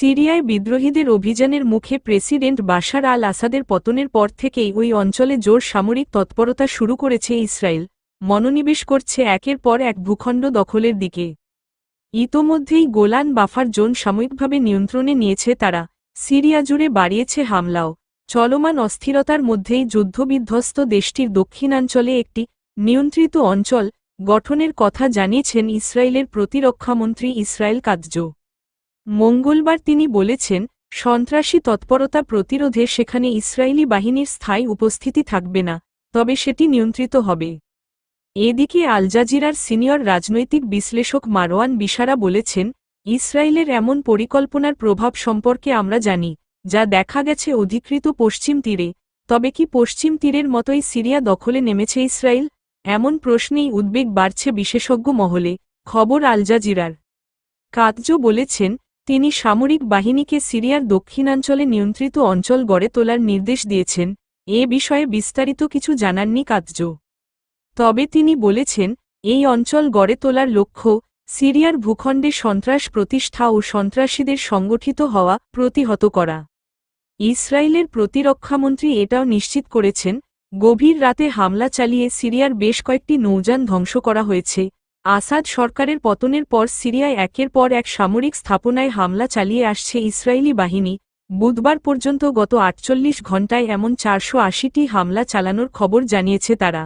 সিরিয়ায় বিদ্রোহীদের অভিযানের মুখে প্রেসিডেন্ট বাশার আল আসাদের পতনের পর থেকেই ওই অঞ্চলে জোর সামরিক তৎপরতা শুরু করেছে ইসরায়েল। মনোনিবেশ করছে একের পর এক ভূখণ্ড দখলের দিকে। ইতোমধ্যেই গোলান বাফার জোন সাময়িকভাবে নিয়ন্ত্রণে নিয়েছে তারা। সিরিয়া জুড়ে বাড়িয়েছে হামলাও। চলমান অস্থিরতার মধ্যেই যুদ্ধবিধ্বস্ত দেশটির দক্ষিণাঞ্চলে একটি নিয়ন্ত্রিত অঞ্চল গঠনের কথা জানিয়েছেন ইসরায়েলের প্রতিরক্ষামন্ত্রী ইসরায়েল কাদজ। মঙ্গলবার তিনি বলেছেন, সন্ত্রাসী তৎপরতা প্রতিরোধে সেখানে ইসরায়েলি বাহিনীর স্থায়ী উপস্থিতি থাকবে না, তবে সেটি নিয়ন্ত্রিত হবে। এদিকে আলজাজিরার সিনিয়র রাজনৈতিক বিশ্লেষক মারওয়ান বিশারা বলেছেন, ইসরায়েলের এমন পরিকল্পনার প্রভাব সম্পর্কে আমরা জানি, যা দেখা গেছে অধিকৃত পশ্চিম তীরে, তবে কি পশ্চিম তীরের মতোই সিরিয়া দখলে নেমেছে ইসরায়েল? এমন প্রশ্নেই উদ্বেগ বাড়ছে বিশেষজ্ঞ মহলে, খবর আলজাজিরার কাতজ বলেছেন তিনি সামরিক বাহিনীকে সিরিয়ার দক্ষিণাঞ্চলে নিয়ন্ত্রিত অঞ্চল গড়ে তোলার নির্দেশ দিয়েছেন। এ বিষয়ে বিস্তারিত কিছু জানাননি কাতজ। তবে তিনি বলেছেন, এই অঞ্চল গড়ে তোলার লক্ষ্য সিরিয়ার ভূখণ্ডে সন্ত্রাস প্রতিষ্ঠা ও সন্ত্রাসীদের সংগঠিত হওয়া, প্রতিহত করা। ইসরায়েলের প্রতিরক্ষামন্ত্রী এটাও নিশ্চিত করেছেন, গভীর রাতে হামলা চালিয়ে সিরিয়ার বেশ কয়েকটি নৌযান ধ্বংস করা হয়েছে আসাদ সরকারের পতনের পর সিরিয়ায় একের পর এক সামরিক স্থাপনায় হামলা চালিয়ে আসছে ইসরায়েলি বাহিনী। বুধবার পর্যন্ত গত আটচল্লিশ ঘণ্টায় এমন চারশো আশিটি হামলা চালানোর খবর জানিয়েছে তারা।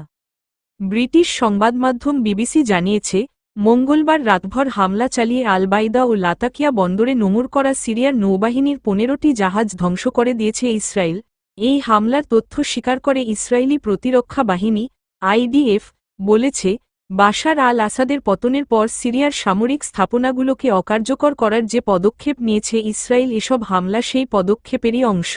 ব্রিটিশ সংবাদমাধ্যম বিবিসি জানিয়েছে, মঙ্গলবার রাতভর হামলা চালিয়ে আলবাইদা ও লাতাকিয়া বন্দরে নোঙর করা সিরিয়ার নৌবাহিনীর পনেরোটি জাহাজ ধ্বংস করে দিয়েছে ইসরায়েল। এই হামলার তথ্য স্বীকার করে ইসরায়েলি প্রতিরক্ষা বাহিনী আইডিএফ বলেছে বাশার আল আসাদের পতনের পর সিরিয়ার সামরিক স্থাপনাগুলোকে অকার্যকর করার যে পদক্ষেপ নিয়েছে ইসরায়েল এসব হামলা সেই পদক্ষেপেরই অংশ।